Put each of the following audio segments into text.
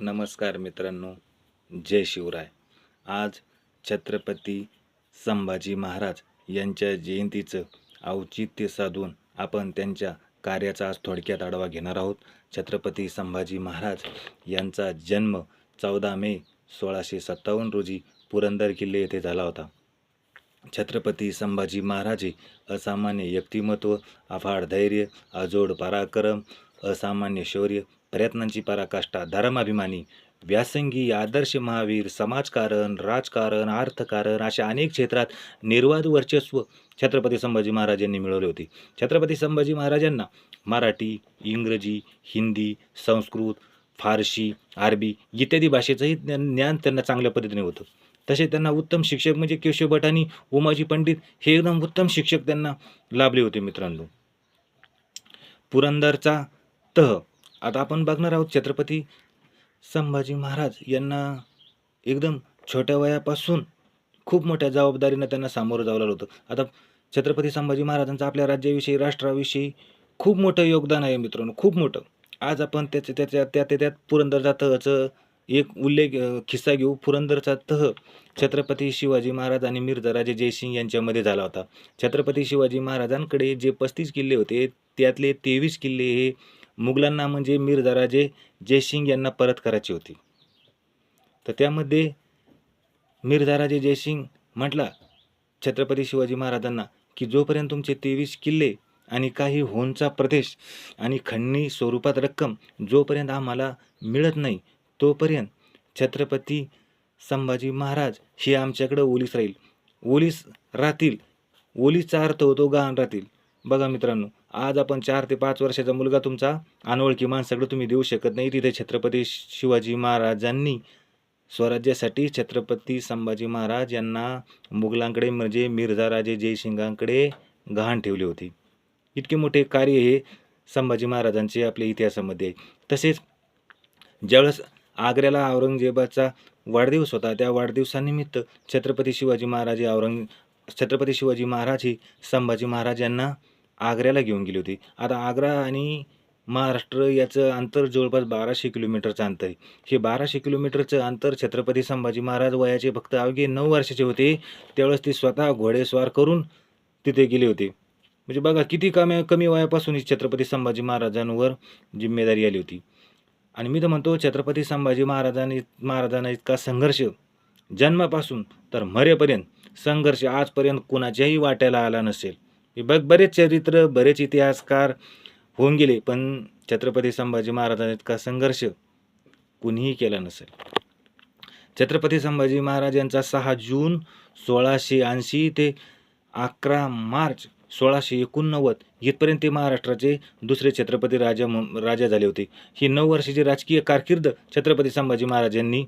नमस्कार मित्रांनो जय शिवराय. आज छत्रपती संभाजी महाराज यांच्या जयंतीचं औचित्य साधून आपण त्यांच्या कार्याचा आज थोडक्यात आढावा घेणार आहोत. छत्रपती संभाजी महाराज यांचा जन्म चौदा मे सोळाशे सत्तावन्न रोजी पुरंदर किल्ले येथे झाला होता. छत्रपती संभाजी महाराज हे असामान्य व्यक्तिमत्व अफाड धैर्य अजोड पराक्रम असामान्य शौर्य प्रयत्नांची पराकाष्ठा धर्माभिमानी व्यासंगी आदर्श महावीर समाजकारण राजकारण अर्थकारण अशा अनेक क्षेत्रात निर्वाद वर्चस्व छत्रपती संभाजी महाराज यांनी मिळवले होते. छत्रपती संभाजी महाराजांना मराठी इंग्रजी हिंदी संस्कृत फारशी अरबी इत्यादी भाषेचंही ज्ञान त्यांना चांगल्या पद्धतीने होतं. तसे त्यांना उत्तम शिक्षक म्हणजे केशव भट आणि उमाजी पंडित हे एकदम उत्तम शिक्षक त्यांना लाभले होते मित्रांनो. पुरंदरचा तह आता आपण बघणार आहोत छत्रपती संभाजी महाराज यांना एकदम छोट्या वयापासून खूप मोठ्या जबाबदारीनं त्यांना सामोरं जावं लागलं होतं. आता छत्रपती संभाजी महाराजांचं आपल्या राज्याविषयी राष्ट्राविषयी खूप मोठं योगदान आहे मित्रांनो खूप मोठं. आज आपण त्याच्या त्याच्या त्या त्या- त्यात पुरंदरचा तहचं एक उल्लेख खिस्सा किस्सा घेऊ. पुरंदरचा तह छत्रपती शिवाजी महाराज आणि मिर्झा राजे जयसिंग यांच्यामध्ये झाला होता. छत्रपती शिवाजी महाराजांकडे जे पस्तीस किल्ले होते त्यातले तेवीस किल्ले हे मुघलांना म्हणजे मिर्झाराजे जयसिंग यांना परत करायची होती. तर त्यामध्ये मिर्झाराजे जयसिंग म्हटला छत्रपती शिवाजी महाराजांना की जोपर्यंत तुमचे तेवीस किल्ले आणि काही होनचा प्रदेश आणि खंडणी स्वरूपात रक्कम जोपर्यंत आम्हाला मिळत नाही तोपर्यंत छत्रपती संभाजी महाराज हे आमच्याकडं ओलीस राहील. ओलीस राहतील. ओलीसचा अर्थ होतो गहाण राहतील. बघा मित्रांनो आज आपण चार ते पाच वर्षाचा मुलगा तुमचा अनोळखी माणसाकडे तुम्ही देऊ शकत नाही. तिथे छत्रपती शिवाजी महाराजांनी स्वराज्यासाठी छत्रपती संभाजी महाराज यांना मुघलांकडे म्हणजे मिर्झा राजे जयसिंगांकडे गहाण ठेवली होती. इतके मोठे कार्य हे संभाजी महाराजांचे आपल्या इतिहासामध्ये आहे. तसेच ज्यावेळेस आग्र्याला औरंगजेबाचा वाढदिवस होता त्या वाढदिवसानिमित्त छत्रपती शिवाजी महाराज औरंग छत्रपती शिवाजी महाराज ही संभाजी महाराज यांना आग्र्याला घेऊन गेली होती. आता आग्रा आणि महाराष्ट्र याचं अंतर जवळपास बाराशे किलोमीटरचं अंतर आहे. हे बाराशे किलोमीटरचं अंतर छत्रपती संभाजी महाराज वयाचे फक्त अवघे नऊ वर्षाचे होते. त्यावेळेस ते स्वतः घोडेस्वार करून तिथे गेले होते. म्हणजे बघा किती कमी कमी वयापासून ही छत्रपती संभाजी महाराजांवर जिम्मेदारी आली होती. आणि मी तर म्हणतो छत्रपती संभाजी महाराजांनी महाराजांना इतका संघर्ष जन्मापासून तर मरेपर्यंत संघर्ष आजपर्यंत कुणाच्याही वाट्याला आला नसेल. हे बघ बरेच चरित्र बरेच इतिहासकार होऊन गेले पण छत्रपती संभाजी महाराजांनी इतका संघर्ष कुणीही केला नसेल. छत्रपती संभाजी महाराज यांचा सहा जून सोळाशे ऐंशी ते अकरा मार्च सोळाशे एकोणनव्वद इथपर्यंत ते महाराष्ट्राचे दुसरे छत्रपती राजा राजा झाले होते. ही नऊ वर्षाची राजकीय कारकीर्द छत्रपती संभाजी महाराज यांनी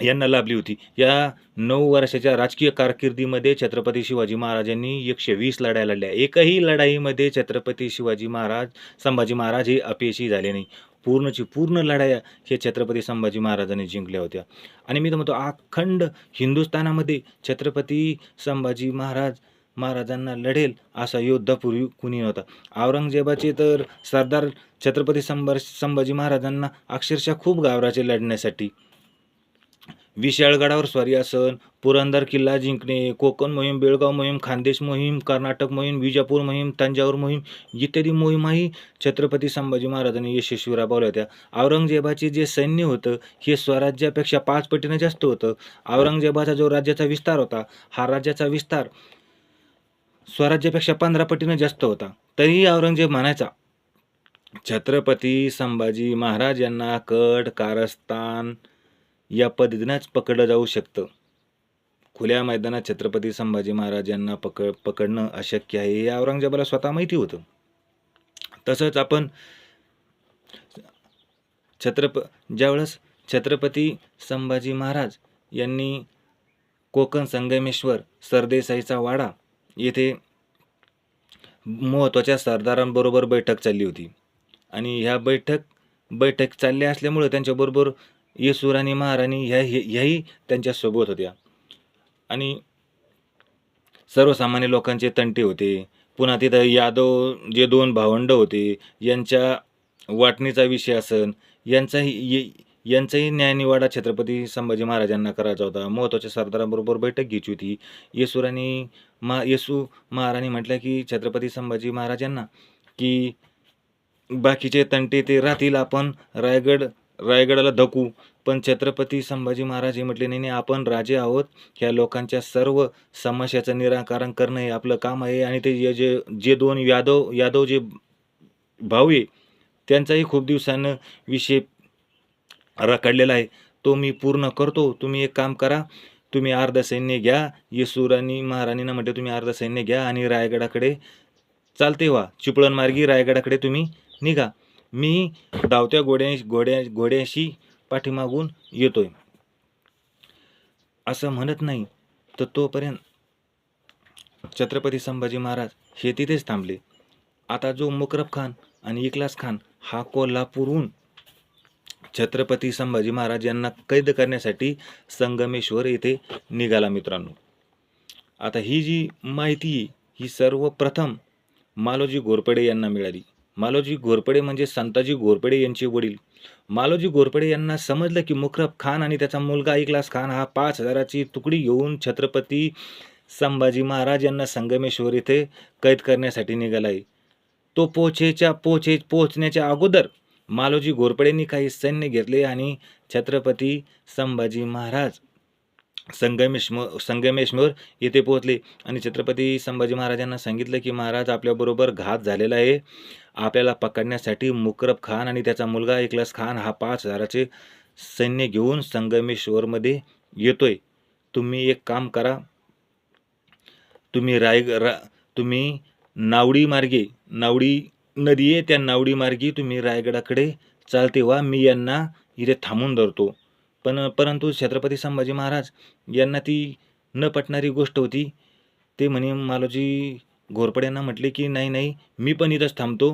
यांना लाभली होती. या नऊ वर्षाच्या राजकीय कारकिर्दीमध्ये छत्रपती शिवाजी महाराजांनी एकशे वीस लढाया लढल्या. एकही लढाईमध्ये छत्रपती शिवाजी महाराज संभाजी महाराज हे अपयशी झाले नाही. पूर्णची पूर्ण लढाया हे छत्रपती संभाजी महाराजांनी जिंकल्या होत्या. आणि मी तर म्हणतो अखंड हिंदुस्थानामध्ये छत्रपती संभाजी महाराज महाराजांना लढेल असा योद्धा पूर्वी कुणी नव्हता. औरंगजेबाचे तर सरदार छत्रपती संभा संभाजी महाराजांना अक्षरशः खूप गावराचे लढण्यासाठी विशाळगडावर स्वारी आसन पुरंदर किल्ला जिंकणे कोकण मोहीम बेळगाव मोहीम खानदेश मोहीम कर्नाटक मोहीम विजापूर मोहीम तंजावर मोहीम इत्यादी मोहिमाही छत्रपती संभाजी महाराजांनी यशस्वी राबवल्या होत्या. औरंगजेबाचे जे सैन्य होतं हे स्वराज्यापेक्षा पाच पटीनं जास्त होतं. औरंगजेबाचा जो राज्याचा विस्तार होता हा राज्याचा विस्तार स्वराज्यापेक्षा पंधरा पटीनं जास्त होता. तरीही औरंगजेब म्हणायचा छत्रपती संभाजी महाराज यांना कट कारस्थान या पद्धतीनंच पकडलं जाऊ शकतं. खुल्या मैदानात छत्रपती संभाजी महाराज यांना पकड पकडणं अशक्य आहे हे औरंगजेबाला स्वतः माहिती होतं. तसंच आपण छत्रप ज्यावेळेस छत्रपती संभाजी महाराज यांनी कोकण संगमेश्वर सरदेसाईचा वाडा येथे महत्त्वाच्या सरदारांबरोबर बैठक चालली होती. आणि ह्या बैठक बैठक चालल्या असल्यामुळं त्यांच्याबरोबर येसुराणी महाराणी ह्या ह्याही त्यांच्यासोबत होत्या. आणि सर्वसामान्य लोकांचे तंटे होते. पुन्हा तिथं यादव जे दोन भावंड होते यांच्या वाटणीचा विषय असन यांचाही ये- यांचाही न्यायनिवाडा छत्रपती संभाजी महाराजांना करायचा होता. महत्त्वाच्या सरदारांबरोबर बैठक घ्यायची होती. येसुराणी मा येसू महाराणी म्हटलं की छत्रपती संभाजी महाराजांना की बाकीचे तंटे ते राहतील. आपण रायगड रायगडाला धकू. पण छत्रपती संभाजी महाराज हे म्हटले नाही नाही आपण राजे आहोत. ह्या लोकांच्या सर्व समस्याचं निराकरण करणं हे आपलं काम आहे आणि ते जे- जे जे दोन यादव यादव जे भाऊ आहे त्यांचाही खूप दिवसानं विषय रखडलेला आहे. तो मी पूर्ण करतो. तुम्ही एक काम करा. तुम्ही अर्ध सैन्य घ्या. येसुराणी महाराणींना म्हटले तुम्ही अर्ध सैन्य घ्या आणि रायगडाकडे चालते व्हा. चिपळण मार्गी रायगडाकडे तुम्ही निघा. मी धावत्या घोड्या घोड्या घोड्याशी पाठीमागून येतोय. असं म्हणत नाही तर तोपर्यंत छत्रपती संभाजी महाराज हे तिथेच थांबले. आता जो मुकरब खान आणि इकलास खान हा कोल्हापूरहून छत्रपती संभाजी महाराज यांना कैद करण्यासाठी संगमेश्वर येथे निघाला मित्रांनो. आता ही जी माहिती ही सर्वप्रथम मालोजी घोरपडे यांना मिळाली. मालोजी घोरपडे म्हणजे संताजी घोरपडे यांचे वडील. मालोजी घोरपडे यांना समजलं की मुखरब खान आणि त्याचा मुलगा इकलास खान हा पाच हजाराची तुकडी घेऊन छत्रपती संभाजी महाराज यांना संगमेश्वर येथे कैद करण्यासाठी निघाला आहे. तो पोचेच्या पोचे पोचण्याच्या अगोदर मालोजी घोरपडेंनी काही सैन्य घेतले आणि छत्रपती संभाजी महाराज संगमेश्वर संगमेश्वर येथे पोहोचले. आणि छत्रपती संभाजी महाराजांना सांगितलं की महाराज आपल्याबरोबर घात झालेला आहे. आपल्याला पकडण्यासाठी मुकरब खान आणि त्याचा मुलगा एकलास खान हा पाच हजाराचे सैन्य घेऊन संगमेश्वरमध्ये येतोय. तुम्ही एक काम करा. तुम्ही राय रा तुम्ही नावडी मार्गे नावडी नदी आहे त्या नावडी मार्गे तुम्ही रायगडाकडे चालते वा मी यांना इथे थांबून धरतो. पण परंतु छत्रपती संभाजी महाराज यांना ती न पटणारी गोष्ट होती. ते म्हणे मालोजी घोरपड्यांना म्हटले की नाही नाही मी पण इथंच थांबतो.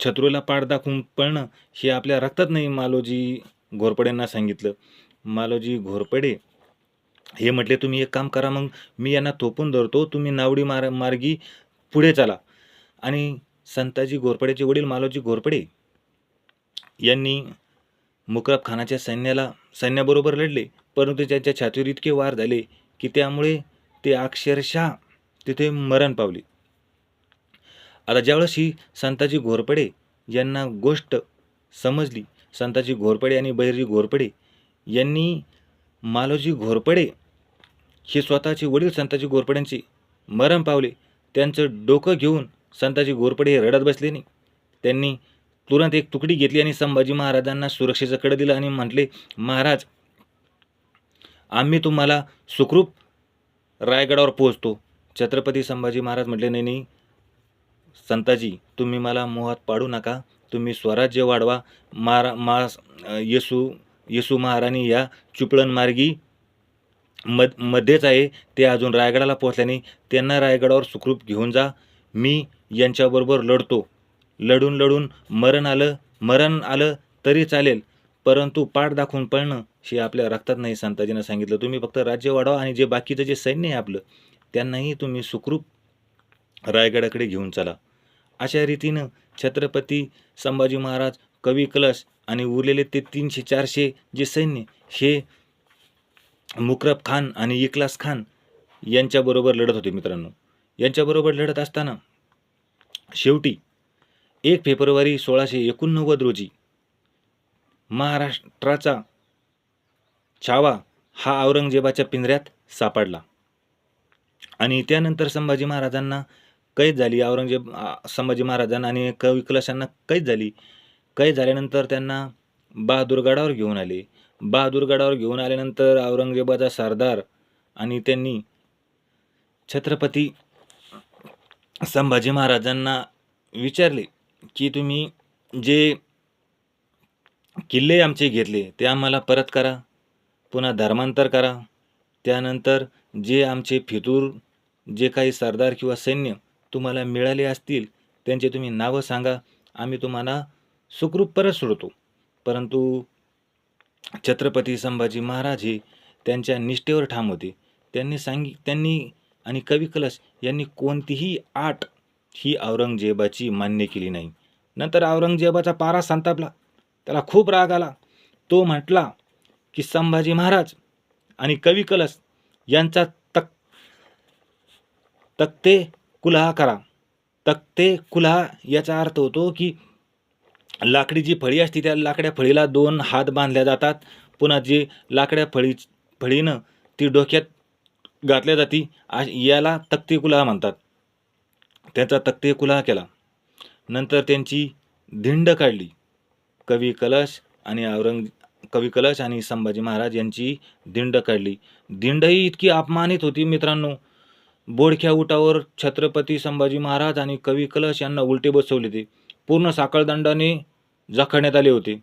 शत्रूला पाड दाखवून पळणं हे आपल्या रक्तात नाही मालोजी घोरपड्यांना सांगितलं. मालोजी घोरपडे हे म्हटले तुम्ही एक काम करा मग. मी यांना थोपून धरतो. तुम्ही नावडी मार मार्गी पुढे चला. आणि संताजी घोरपडेचे वडील मालोजी घोरपडे यांनी मुकरब खानाच्या सैन्याला सैन्याबरोबर लढले परंतु त्यांच्या छातीवर इतके वार झाले की त्यामुळे ते अक्षरशः तिथे मरण पावले. आता ज्यावेळेस ही संताजी घोरपडे यांना गोष्ट समजली संताजी घोरपडे आणि बहिरजी घोरपडे यांनी मालोजी घोरपडे हे स्वतःचे वडील संताजी घोरपड्यांचे मरण पावले. त्यांचं डोकं घेऊन संताजी घोरपडे हे रडत बसले नाही त्यांनी तुरंत एक तुकडी घेतली आणि संभाजी महाराजांना सुरक्षेचाकड दिलं आणि म्हटले महाराज आम्ही तुम्हाला सुखरूप रायगडावर पोहोचतो. छत्रपती संभाजी महाराज म्हटले नाही नाही संताजी तुम्ही मला मोहात पाडू नका. तुम्ही स्वराज्य वाढवा. मारा मा येसू येसू महाराणी या चुपळण मार्गी मध मध्येच आहे. ते अजून रायगडाला पोहोचल्याने त्यांना रायगडावर सुखरूप घेऊन जा. मी यांच्याबरोबर लढतो. लढून लढून मरण आलं मरण आलं तरी चालेल. परंतु पाठ दाखवून पळणं हे आपल्या रक्तात नाही संताजीनं सांगितलं. तुम्ही फक्त राज्य वाढवा आणि जे बाकीचं जे सैन्य आहे आपलं त्यांनाही तुम्ही सुखरूप रायगडाकडे घेऊन चला. अशा रीतीनं छत्रपती संभाजी महाराज कवी कलश आणि उरलेले ते तीनशे चारशे जे सैन्य हे मुकरब खान आणि इकलास खान यांच्याबरोबर लढत होते मित्रांनो. यांच्याबरोबर लढत असताना शेवटी एक फेब्रुवारी सोळाशे एकोणनव्वद रोजी महाराष्ट्राचा छावा हा औरंगजेबाच्या पिंजऱ्यात सापडला. आणि त्यानंतर संभाजी महाराजांना कैद झाली. औरंगजेब संभाजी महाराजांना आणि कवी कलशांना कैद झाली. कैद झाल्यानंतर त्यांना बहादूरगडावर घेऊन आले. बहादूरगडावर घेऊन आल्यानंतर औरंगजेबाचा सरदार आणि त्यांनी छत्रपती संभाजी महाराजांना विचारले की तुम्ही जे किल्ले आमचे घेतले ते आम्हाला परत करा. पुन्हा धर्मांतर करा. त्यानंतर जे आमचे फितूर जे काही सरदार किंवा सैन्य तुम्हाला मिळाले असतील त्यांचे तुम्ही नावं सांगा. आम्ही तुम्हाला सुखरूप परत सोडतो. परंतु छत्रपती संभाजी महाराज हे त्यांच्या निष्ठेवर ठाम होते. त्यांनी सांगी त्यांनी आणि कवी कलश यांनी कोणतीही आट ही औरंगजेबाची मान्य केली नाही. नंतर औरंगजेबाचा पारा संतापला. त्याला खूप राग आला. तो म्हटला की संभाजी महाराज आणि कवी कलश यांचा तक तक्ते कुल्हा करा. तक्ते कुल्हा याचा अर्थ होतो की लाकडी जी फळी असते त्या लाकड्या फळीला दोन हात बांधल्या जातात. पुन्हा जी लाकड्या फळी फळीनं ती डोक्यात घातल्या जाती याला तक्ते कुल्हा म्हणतात. त्याचा तक्ते कुल्हा केला. नंतर त्यांची धिंड काढली. कवी कलश आणि औरंग कवी कलश आणि संभाजी महाराज यांची दिंड काढली. दिंडही इतकी अपमानित होती मित्रांनो. बोडख्या उठावर छत्रपती संभाजी महाराज आणि कवी कलश यांना उलटे बसवले ते. पूर्ण साखळदंडाने जखडण्यात आले होते.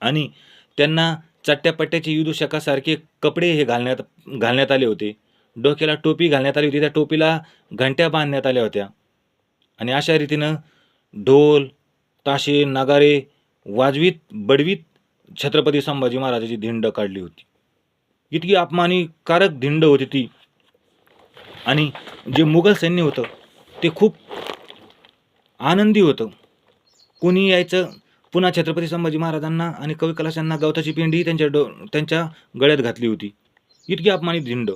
आणि त्यांना चट्ट्यापट्ट्याचे युद्धशकासारखे कपडे हे घालण्यात घालण्यात आले होते. डोक्याला टोपी घालण्यात आली होती. त्या टोपीला घंट्या बांधण्यात आल्या होत्या. आणि अशा रीतीनं ढोल ताशे नगारे वाजवीत बडवीत छत्रपती संभाजी महाराजाची धिंड काढली होती. इतकी अपमानिकारक धिंड होती ती. आणि जे मुघल सैन्य होतं ते खूप आनंदी होतं. कोणी यायचं पुन्हा छत्रपती संभाजी महाराजांना आणि कवी कलाशांना गवताची पिंडी त्यांच्या डो त्यांच्या गळ्यात घातली होती. इतकी अपमानित धिंड.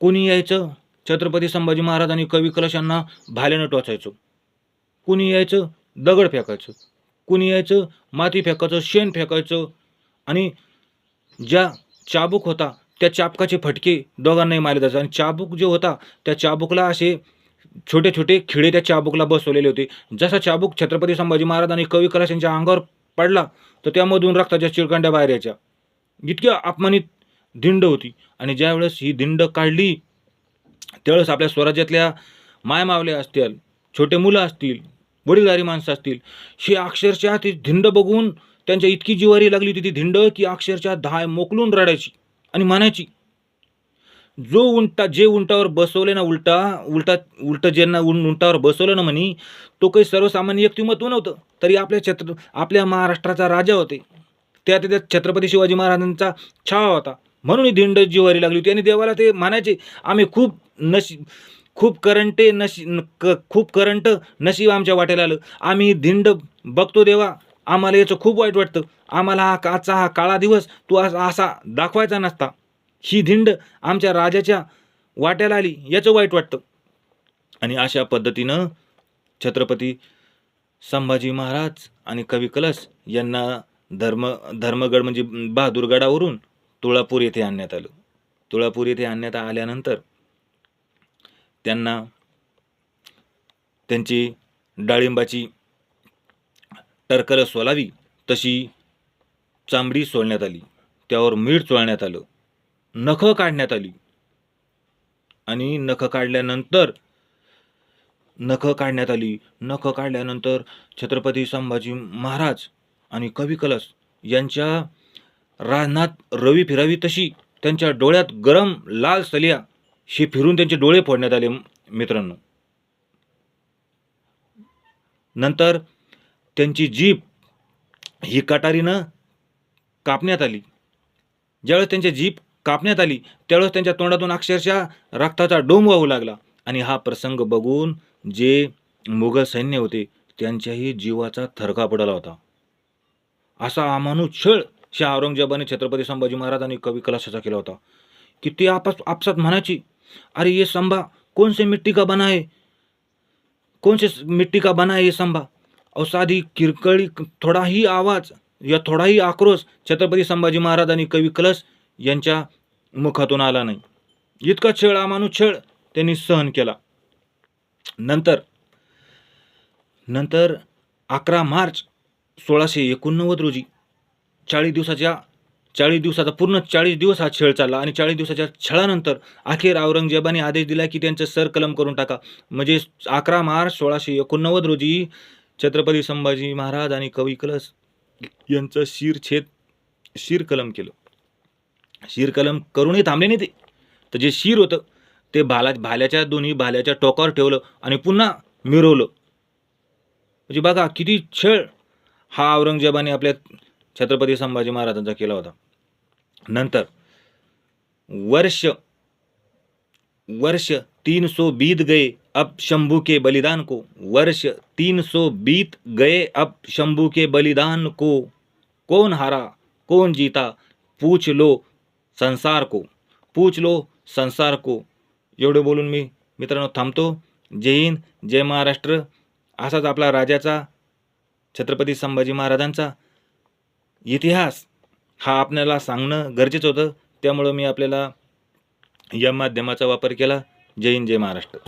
कोणी यायचं? छत्रपती संभाजी महाराज आणि कवी कलश यांना भाल्यानं टोचायचं. कुणी यायचं? दगड फेकायचं. कुणी यायचं? माती फेकायचं शेण फेकायचं. आणि ज्या चाबूक होता त्या चाबकाचे फटके दोघांनाही मारले जायचे. आणि चाबूक जो होता त्या चाबूकला असे छोटे छोटे खिळे त्या चाबूकला बसवलेले होते. जसा चाबूक छत्रपती संभाजी महाराज आणि कवी कलाश यांच्या अंगावर पडला तर त्यामधून रक्ताच्या चिळकांड्या बाहेर यायच्या. इतक्या अपमानित दिंड होती. आणि ज्यावेळेस ही दिंड काढली त्यावेळेस आपल्या स्वराज्यातल्या मायमावल्या असतील छोटे मुलं असतील वडीलधारी माणसं असतील हे अक्षरशः ती धिंड बघून त्यांच्या इतकी जिवारी लागली होती ती धिंड की अक्षरशः धाय मोकलून रडायची आणि म्हणायची जो उंटा जे उंटावर बसवले ना उलटा उलटा उलटं ज्यांना उं उंटावर बसवलं ना म्हणी तो काही सर्वसामान्य व्यक्तिमत्व नव्हतं तरी आपल्या छत्र आपल्या महाराष्ट्राचा राजा होते. त्या त्या छत्रपती शिवाजी महाराजांचा छावा होता. म्हणून ही दिंड जिवारी लागली होती. आणि देवाला ते म्हणायचे आम्ही खूप नशी खूप करंटे नशी क खूप करंट नशीब आमच्या वाटेला आलं. आम्ही धिंड बघतो देवा. आम्हाला याचं खूप वाईट वाटतं. आम्हाला हा आजचा हा काळा दिवस तू असा असा दाखवायचा नसता. ही धिंड आमच्या राजाच्या वाट्याला आली याचं वाईट वाटतं. आणि अशा पद्धतीनं छत्रपती संभाजी महाराज आणि कवी कलश यांना धर्म धर्मगड म्हणजे बहादूरगडावरून तुळापूर येथे आणण्यात आलं. तुळापूर येथे आणण्यात आल्यानंतर त्यांना त्यांची डाळिंबाची टरकल सोलावी तशी चांबडी सोलण्यात आली. त्यावर मीठ चोळण्यात आलं. नखं काढण्यात आली. आणि नखं काढल्यानंतर नखं काढण्यात आली. नखं काढल्यानंतर छत्रपती संभाजी महाराज आणि कवी कलश यांच्या रानात रवी फिरावी तशी त्यांच्या डोळ्यात गरम लाल सलिया हे फिरून त्यांचे डोळे फोडण्यात आले मित्रांनो. नंतर त्यांची जीभ ही कटारीनं कापण्यात आली. ज्यावेळेस त्यांची जीभ कापण्यात आली त्यावेळेस त्यांच्या तोंडातून अक्षरशः रक्ताचा डोंब वाहू लागला आणि हा प्रसंग बघून जे मुघल सैन्य होते त्यांच्याही जीवाचा थरका पडला होता. असा अमानुष छळ शाह औरंगजेबाने छत्रपती संभाजी महाराजांनी कवी कलाशाचा केला होता. की आपस आपसात म्हणायची अरे ये संभा कौन से मिट्टी का बना है? कौन से मिट्टी का बना है ये संभा? औ साधी किरकळी थोडाही आवाज या थोडाही आक्रोश छत्रपती संभाजी महाराज आणि कवी कलश यांच्या मुखातून आला नाही. इतका छळ अमानू छळ त्यांनी सहन केला. नंतर नंतर अकरा मार्च सोळाशे एकोणनव्वद रोजी चाळीस दिवसाच्या चाळीस दिवसाचा पूर्ण चाळीस दिवस हा छळ चालला आणि चाळीस दिवसाच्या छळानंतर अखेर औरंगजेबाने आदेश दिला की त्यांचं सर कलम करून टाका. म्हणजे अकरा मार्च सोळाशे एकोणनव्वद रोजी छत्रपती संभाजी महाराज आणि कवी कलश यांचं शिरछेद शिरकलम केलं. शिरकलम करूनही थांबले नाही ते. तर जे शिर होतं ते भाला भाल्याच्या दोन्ही भाल्याच्या टोकावर ठेवलं आणि पुन्हा मिरवलं. म्हणजे बघा किती छळ हा औरंगजेबाने आपल्या छत्रपती संभाजी महाराजांचा केला होता. नंतर वर्ष वर्ष तीन सौ बीत गए अब शंभू के बलिदान को. वर्ष तीन सो बीत गए अब शंभू के बलिदान को. कौन हारा कौन जीता पूछ लो संसार को. पूछ लो संसार को. एवढे बोलून मी मित्रांनो थांबतो. जय हिंद जय महाराष्ट्र. असाच आपला राजाचा छत्रपती संभाजी महाराजांचा इतिहास हा आपल्याला सांगणं गरजेचं होतं. त्यामुळं मी आपल्याला या माध्यमाचा वापर केला. जय हिंद जय महाराष्ट्र.